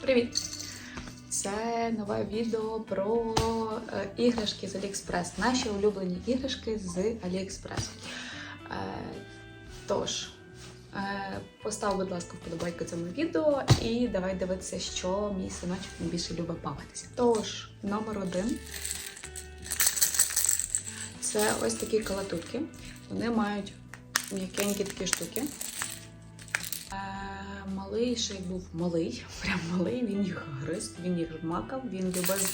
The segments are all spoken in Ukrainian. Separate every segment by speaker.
Speaker 1: Привіт! Це нове відео про е, іграшки з AliExpress. Наші улюблені іграшки з AliExpress. Е, тож, е, постав, будь ласка, вподобайку цьому відео і давай дивитися, що мій синочок найбільше любить бавитися. Тож, номер один. Це ось такі калатурки. Вони мають м'якенькі такі штуки. Е, Малий ще був малий, прям малий, він їх гриз, він їх жмакав, він любив,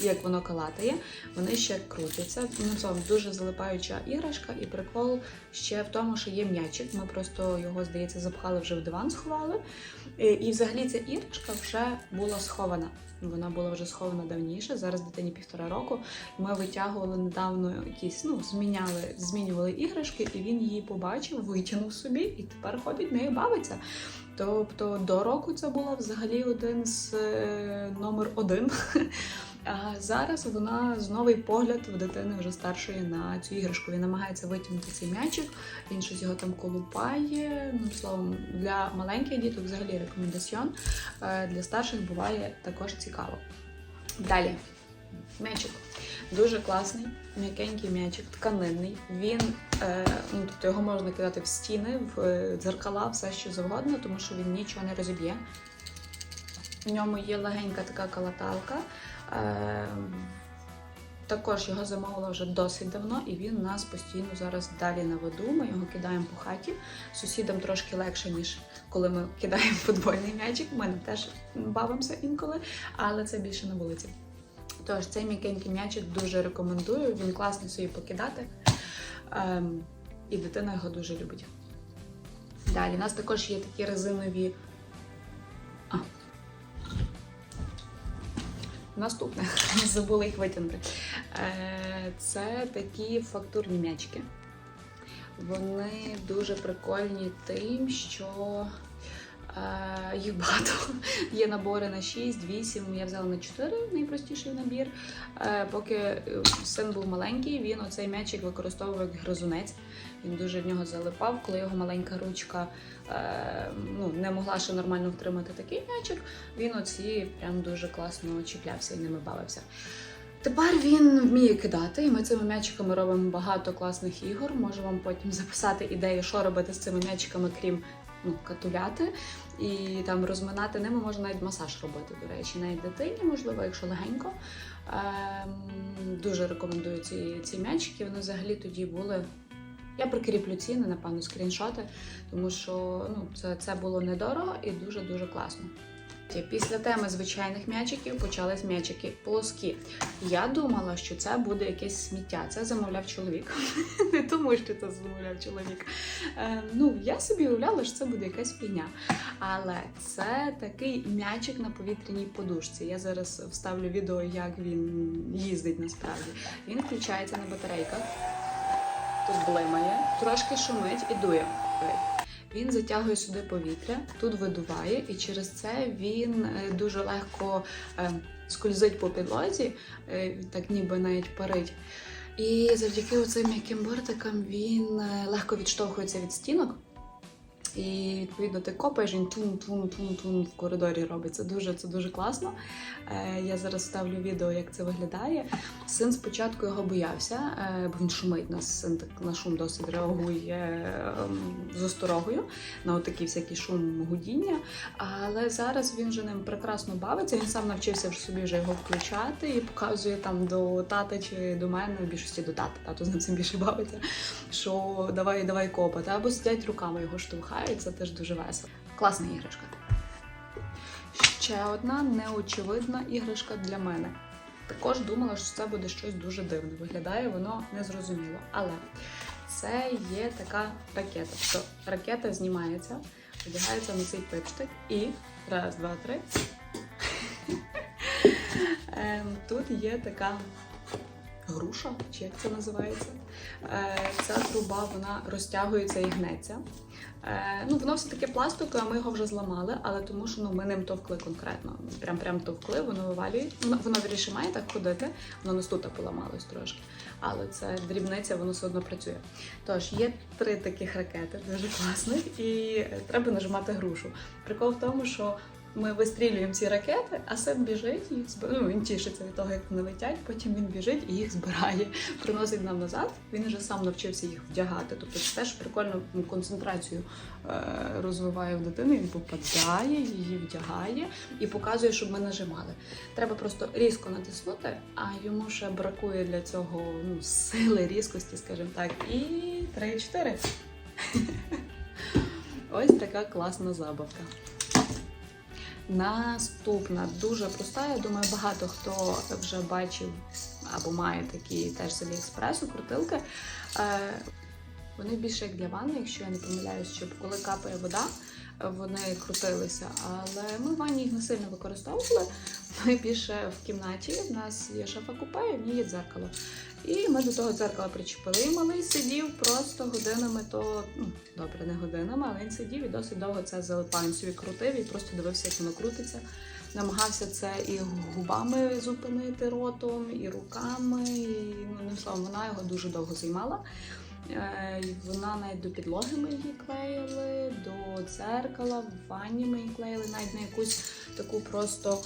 Speaker 1: як воно калатає. Вони ще крутяться. Ну, це дуже залипаюча іграшка, і прикол ще в тому, що є м'ячик. Ми просто його, здається, запхали вже в диван, сховали. І, і взагалі ця іграшка вже була схована. Вона була вже схована давніше. Зараз дитині півтора року. Ми витягували недавно якісь, ну, зміняли, змінювали іграшки, і він її побачив, витягнув собі, і тепер ходить нею бавиться. Тобто до року це було взагалі один з е, номер один. А зараз вона з новий погляд в дитини вже старшої на цю іграшку. Він намагається витягнути цей м'ячик, він щось його там колупає. Ну, словом, для маленьких діток взагалі рекомендаціон. Е, Для старших буває також цікаво. Далі. М'ячик. Дуже класний, м'якенький м'ячик, тканинний. Він е, ну, тобто його можна кидати в стіни, в е, дзеркала, все що завгодно, тому що він нічого не розіб'є. В ньому є легенька така калаталка. Е, також його замовила вже досить давно, і він у нас постійно зараз далі на виду. Ми його кидаємо по хаті. Сусідам трошки легше, ніж коли ми кидаємо футбольний м'ячик. Ми теж бавимося інколи, але це більше на вулиці. Тож цей м'якенький м'ячик дуже рекомендую. Він класний собі покидати. Ем, і дитина його дуже любить. Далі, у нас також є такі резинові. А. Наступне, забула їх витягнути. Е, Це такі фактурні м'ячики. Вони дуже прикольні тим, що їх багато. Є набори на 6, 8, я взяла на 4, найпростіший набір. Е, Поки е, син був маленький, він оцей м'ячик використовував як гризунець. Він дуже в нього залипав, коли його маленька ручка е, ну, не могла ще нормально втримати такий м'ячик, він оці прям дуже класно чіплявся і ними бавився. Тепер він вміє кидати, і ми цими м'ячиками робимо багато класних ігор. Можу вам потім записати ідею, що робити з цими м'ячиками, крім ну, катуляти. І там розминати ними можна навіть масаж робити, до речі, навіть дитині, можливо, якщо легенько. Ем, дуже рекомендую ці, ці м'ячики. Вони взагалі тоді були. Я прикріплю ціни, напевно, скріншоти, тому що ну, це, це було недорого і дуже-дуже класно. Після теми звичайних м'ячиків почались м'ячики плоскі. Я думала, що це буде якесь сміття. Це замовляв чоловік. Не тому, що це замовляв чоловік. Е, ну, я собі уявляла, що це буде якась фігня. Але це такий м'ячик на повітряній подушці. Я зараз вставлю відео, як він їздить насправді. Він включається на батарейках. Тут блимає, трошки шумить і дує. Він затягує сюди повітря, тут видуває, і через це він е, дуже легко е, скользить по підлозі, е, так ніби навіть парить. І завдяки оцим м'яким бортикам він легко відштовхується від стінок. І відповідно ти копаєш, він тун тун тун тун в коридорі робить. Це дуже це дуже класно. Е, я зараз ставлю відео, як це виглядає. Син спочатку його боявся, е, бо він шумить. Нас син так на шум досить реагує е, з осторогою на отакий всякий шум гудіння. Але зараз він вже ним прекрасно бавиться. Він сам навчився вже собі вже його включати і показує там до тата чи до мене, в більшості до тата, тато з ним цим більше бавиться. Що давай, давай копати, або сидять руками його штовхають. Це теж дуже весело. Класна іграшка. Ще одна неочевидна іграшка для мене. Також думала, що це буде щось дуже дивне. Виглядає воно незрозуміло. Але це є така ракета. Тобто ракета знімається, одягається на цей пипштик і раз, два, три. Ем, Тут є така груша, чи як це називається. Е, Ця труба вона розтягується і гнеться. Е, ну, воно все таки пластикове, ми його вже зламали, але тому що ну, ми ним товкли конкретно. Прям прям товкли, воно вивалює. Воно, воно вирішить має так ходити, воно нас тут поламалось трошки. Але це дрібниця, воно все одно працює. Тож, є три таких ракети, дуже класних, і треба нажимати грушу. Прикол в тому, що ми вистрілюємо ці ракети, а Сет біжить, їх зб... ну, він тішиться від того, як вони летять. Потім він біжить і їх збирає, приносить нам назад. Він вже сам навчився їх вдягати. Тобто це теж прикольно ну, концентрацію е, розвиває в дитини. Він попадає, її вдягає і показує, щоб ми нажимали. Треба просто різко натиснути, а йому ще бракує для цього ну, сили, різкості, скажімо так. І 3-4. Ось така класна забавка. Наступна дуже проста. Я думаю, багато хто вже бачив або має такі теж з Аліекспресу крутилки. Е, Вони більше як для ванни, якщо я не помиляюсь, щоб коли капає вода, вони крутилися. Але ми в ванні їх не сильно використовували. Ми більше в кімнаті. У нас є шафа купе, і в ній є дзеркало. І ми до того дзеркала причепили. І малий сидів просто годинами, то ну добре, не годинами, але він сидів і досить довго це залипань собі крутив і просто дивився, як воно крутиться. Намагався це і губами зупинити ротом, і руками. І, ну, одним словом, вона його дуже довго займала. Е, Вона навіть до підлоги ми її клеїли, до дзеркала, в ванні ми її клеїли, навіть на якусь таку просто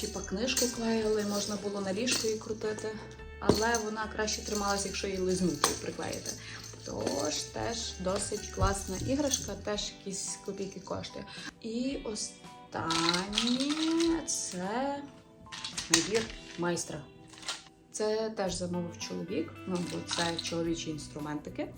Speaker 1: типа книжку клеїли, можна було на ліжко її крутити, але вона краще трималася, якщо її лизнути приклеїти. Тож теж досить класна іграшка, теж якісь копійки коштує. І останнє це набір майстра. Це теж замовив чоловік, ну бо це чоловічі інструментики.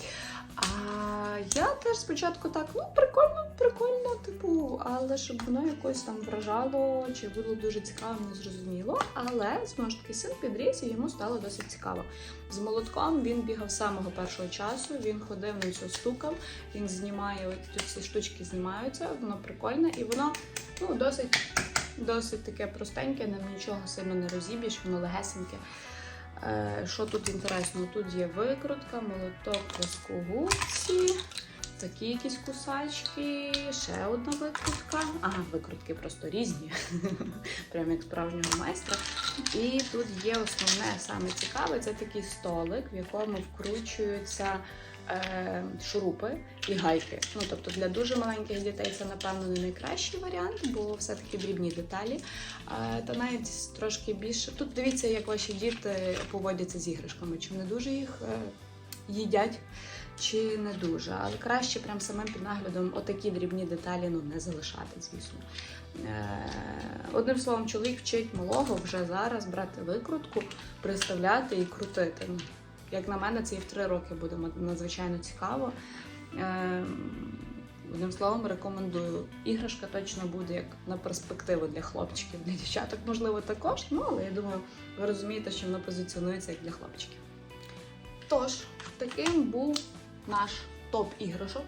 Speaker 1: А я теж спочатку так, ну прикольно, прикольно, типу, але щоб воно якось там вражало чи було дуже цікаво, не зрозуміло. Але знову ж таки син підріс і йому стало досить цікаво. З молотком він бігав з самого першого часу, він ходив на цю стукав, він знімає, от тут ці штучки знімаються, воно прикольне і воно ну, досить, досить таке простеньке, нічого сильно не розіб'єш, воно легесеньке. Е, Що тут інтересно? Тут є викрутка, молоток плоскогубці, такі якісь кусачки, ще одна викрутка. Ага, викрутки просто різні, прямо як справжнього майстра. І тут є основне, саме цікаве, це такий столик, в якому вкручуються шурупи і гайки. Ну, тобто для дуже маленьких дітей це, напевно, не найкращий варіант, бо все-таки дрібні деталі. Е, та навіть трошки більше. Тут дивіться, як ваші діти поводяться з іграшками, чи вони дуже їх е, їдять. Чи не дуже, але краще прям самим під наглядом отакі дрібні деталі ну, не залишати, звісно. Е, Одним словом, чоловік вчить малого вже зараз брати викрутку, приставляти і крутити. Як на мене, це і в три роки буде надзвичайно цікаво. Е, Одним словом, рекомендую. Іграшка точно буде як на перспективу для хлопчиків, для дівчаток, можливо, також. Ну, але я думаю, ви розумієте, що воно позиціонується як для хлопчиків. Тож, таким був наш топ іграшок.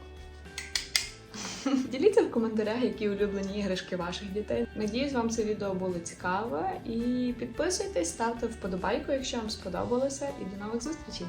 Speaker 1: Діліться в коментарях, які улюблені іграшки ваших дітей. Надіюсь, вам це відео було цікаве. І підписуйтесь, ставте вподобайку, якщо вам сподобалося. І до нових зустрічей!